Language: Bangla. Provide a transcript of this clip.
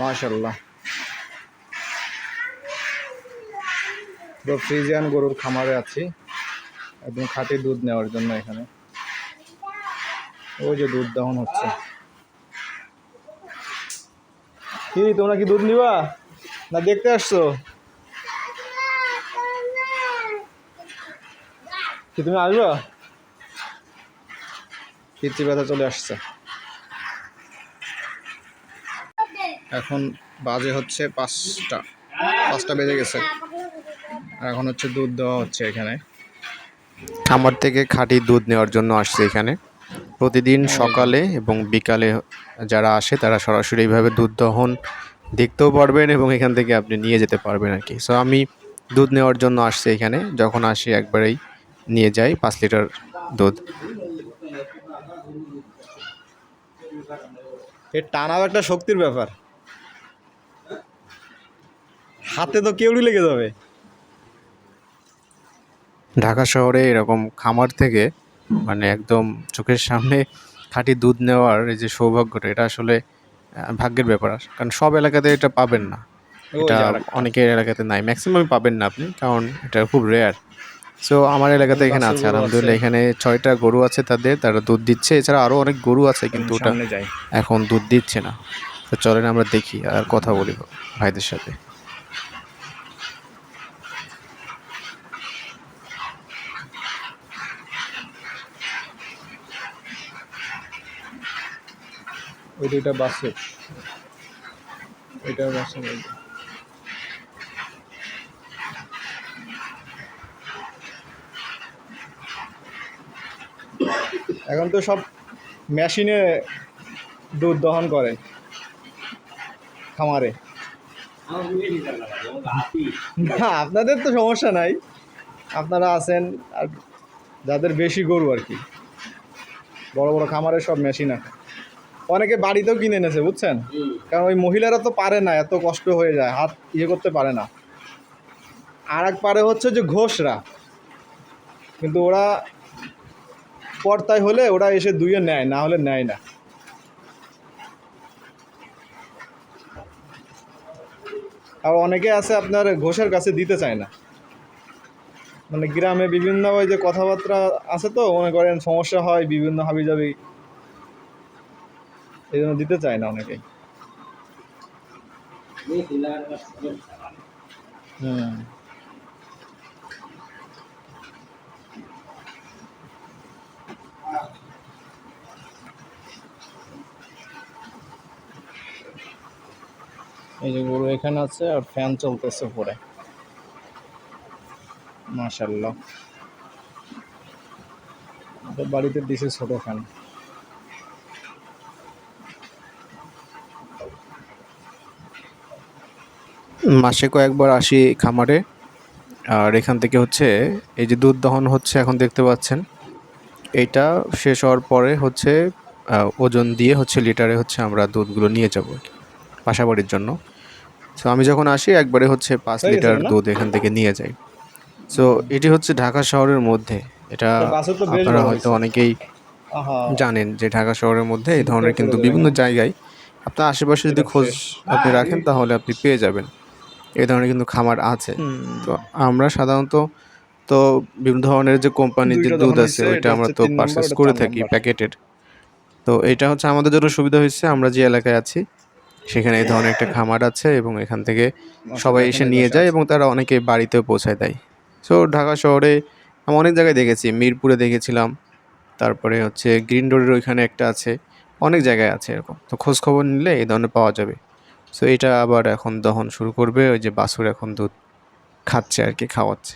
মাশাল্লাহ পুরো ফ্রিজিয়ান গরুর খামারে আছি। একদম খাঁটি দুধ নেওয়ার জন্য এখানে। ওই যে দুধ দহন হচ্ছে। কি, তোমরা কি দুধ নিবা? না দেখতে আসছো? কি, তুমি আসবা? পিচ্ছি ব্যথা চলে আসছে। এখন বাজে হচ্ছে পাঁচটা পাঁচটা বেজে গেছে। আর এখন হচ্ছে দুধ দেওয়া হচ্ছে এখানে। খামার থেকে খাঁটি দুধ নেওয়ার জন্য আসছে এখানে। প্রতিদিন সকালে এবং বিকালে যারা আসে তারা সরাসরি এইভাবে দুধ দহন দেখতেও পারবেন এবং এখান থেকে আপনি নিয়ে যেতে পারবেন আর কি। সো আমি দুধ নেওয়ার জন্য আসছি এখানে। যখন আসি একবারেই নিয়ে যাই পাঁচ লিটার দুধ। এর টানাও একটা শক্তির ব্যাপার। হাতে তো কেউড়ি লেগে যাবে। ঢাকা শহরে এরকম খামার থেকে মানে একদম চোখের সামনে খাঁটি দুধ নেওয়ার এই যে সৌভাগ্যটা এটা আসলে ভাগ্যের ব্যাপার। কারণ সব এলাকাতে এটা পাবেন না। এটা অনেকের এলাকাতে নাই। ম্যাক্সিমাম পাবেন না আপনি কারণ এটা খুব রেয়ার সো আমার এলাকাতে এখানে আছে। আলহামদুলিল্লাহ এখানে ছয়টা গরু আছে তাদের তারা দুধ দিচ্ছে। এছাড়া আরও অনেক গরু আছে কিন্তু ওটা এখন দুধ দিচ্ছে না। তো চলেন আমরা দেখি আর কথা বলি ভাইদের সাথে। ওই দুইটা বাসে। ওইটা বাসে এখন তো সব মেশিনে দুধ দহন করে খামারে। না, আপনাদের তো সমস্যা নাই। আপনারা আছেন আর যাদের বেশি গরু আর কি। বড় বড় খামারে সব মেশিন আছে। অনেকে বাড়িতেও কিনে এনেছে বুঝছেন? কারণ ওই মহিলারা তো পারে না এত কষ্ট হয়ে যায় হাত ইয়ে করতে পারে না। আর এক পারে হচ্ছে যে ঘোষরা। কিন্তু ওরা পর্তায় হলে ওরা এসে দুইয়ে নেয় না হলে নেয় না। আর অনেকে আছে আপনার ঘোষের কাছে দিতে চায় না। মানে গ্রামে বিভিন্ন ওই যে কথাবার্তা আছে তো মনে করেন সমস্যা হয় বিভিন্ন হাবি এই জন্য দিতে চায় না অনেকেই। হুম। এই যে গরু এখানে আছে আর ফ্যান চলতেছে উপরে। মাশাল্লাহ বাড়িতে দিছে ছোট ফ্যান মাসে কয়েকবার আসি খামারে। আর এখান থেকে হচ্ছে এই যে দুধ দহন হচ্ছে এখন দেখতে পাচ্ছেন। এটা শেষ হওয়ার পরে হচ্ছে ওজন দিয়ে হচ্ছে লিটারে হচ্ছে আমরা দুধগুলো নিয়ে যাব বাসাবাড়ির জন্য। সো আমি যখন আসি একবারে হচ্ছে পাঁচ লিটার দুধ এখান থেকে নিয়ে যাই। সো এটি হচ্ছে ঢাকা শহরের মধ্যে। এটা আপনারা হয়তো অনেকেই জানেন যে ঢাকা শহরের মধ্যে এই ধরনের কিন্তু বিভিন্ন জায়গায় আপনার আশেপাশে যদি খোঁজ আপনি রাখেন তাহলে আপনি পেয়ে যাবেন। এই ধরনের কিন্তু খামার আছে। তো আমরা সাধারণত তো বিভিন্ন ধরনের যে কোম্পানির যে দুধ আছে ওইটা আমরা তো পারচেস করে থাকি। প্যাকেটেড। তো এটা হচ্ছে আমাদের জন্য সুবিধা হয়েছে আমরা যে এলাকায় আছি সেখানে এই ধরনের একটা খামার আছে এবং এখান থেকে সবাই এসে নিয়ে যায় এবং তারা অনেকে বাড়িতেও পৌঁছায় দেয়। সো ঢাকা শহরে আমি অনেক জায়গায় দেখেছি মিরপুরে দেখেছিলাম তারপরে হচ্ছে গ্রিন রোডের ওইখানে একটা আছে অনেক জায়গায় আছে এরকম। তো খোঁজ খবর নিলে এই ধরনের পাওয়া যাবে। সো এটা আবার এখন দহন শুরু করবে, ওই যে বাসুর এখন দুধ খাচ্ছে আর কি, খাওয়াচ্ছে।